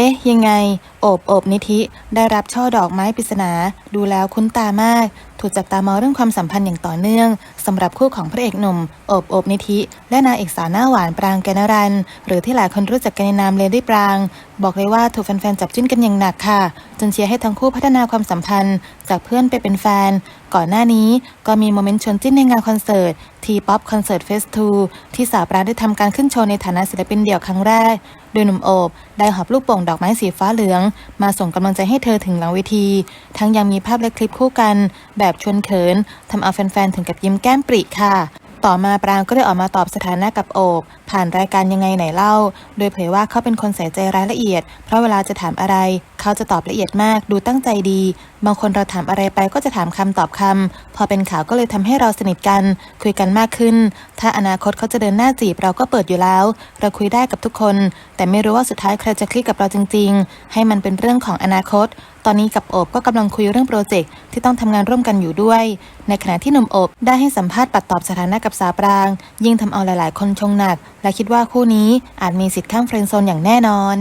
อ๊ะ ยังไง โอบ โอบนิธิ ได้รับช่อดอกไม้ปริศนา ดูแล้วคุ้นตามาก ถูกจับตามองเรื่องความสัมพันธ์อย่างต่อเนื่องสำหรับคู่ของพระเอกหนุ่มโอบโอบนิธิ และนางเอกสาวหน้าหวานปรางแกนรัน หรือที่หลายคนรู้จักกันในนามเลดี้ปราง บอกเลยว่าถูกแฟนๆจับจิ้นกันอย่างหนักค่ะ จนเชียร์ให้ทั้งคู่พัฒนาความสัมพันธ์ จากเพื่อนไปเป็นแฟน ก่อนหน้านี้ก็มีโมเมนต์ชวนจิ้นในงานคอนเสิร์ตทีป๊อปคอนเสิร์ตเฟสทูที่สาวปรางได้ทำการขึ้นโชว์ในฐานะศิลปินเดี่ยวครั้งแรก โดยหนุ่มโอบได้หอบลูกโป่งดอกไม้สีฟ้าเหลือง มาส่งกำลังใจให้เธอถึงหลังเวที ทั้งยังมีภาพและคลิปคู่กัน แบบชวนเขินทำเอาแฟนๆถึงกับยิ้มแก้มปริค่ะ ต่อมาปรางก็ได้ออกมาตอบสถานะกับโอบ ผ่านรายการยังไงไหนเล่า โดยเผยว่าเขาเป็นคนใส่ใจรายละเอียด เพราะเวลาจะถามอะไร เขาจะตอบละเอียดมาก ดูตั้งใจดี บางคนเราถามอะไรไปก็จะถามคำตอบคำพอเป็นข่าวก็เลยทำให้เราสนิทกัน คุยกันมากขึ้น ถ้าอนาคตเขาจะเดินหน้าจีบเราก็เปิดอยู่แล้ว เราคุยได้กับทุกคน แต่ไม่รู้ว่าสุดท้ายใครจะคลิกกับเราจริง ๆ ให้มันเป็นเรื่องของอนาคต ตอนนี้กับโอบก็กำลังคุยเรื่องโปรเจกต์ที่ต้องทำงานร่วมกันอยู่ด้วย ในขณะที่หนุ่มโอบได้ให้สัมภาษณ์ปัดตอบสถานะกับสาวปราง ยิ่งทำเอาหลาย ๆ คนชงหนักและคิดว่าคู่นี้อาจมีสิทธิ์ข้ามเฟรนด์โซนอย่างแน่นอน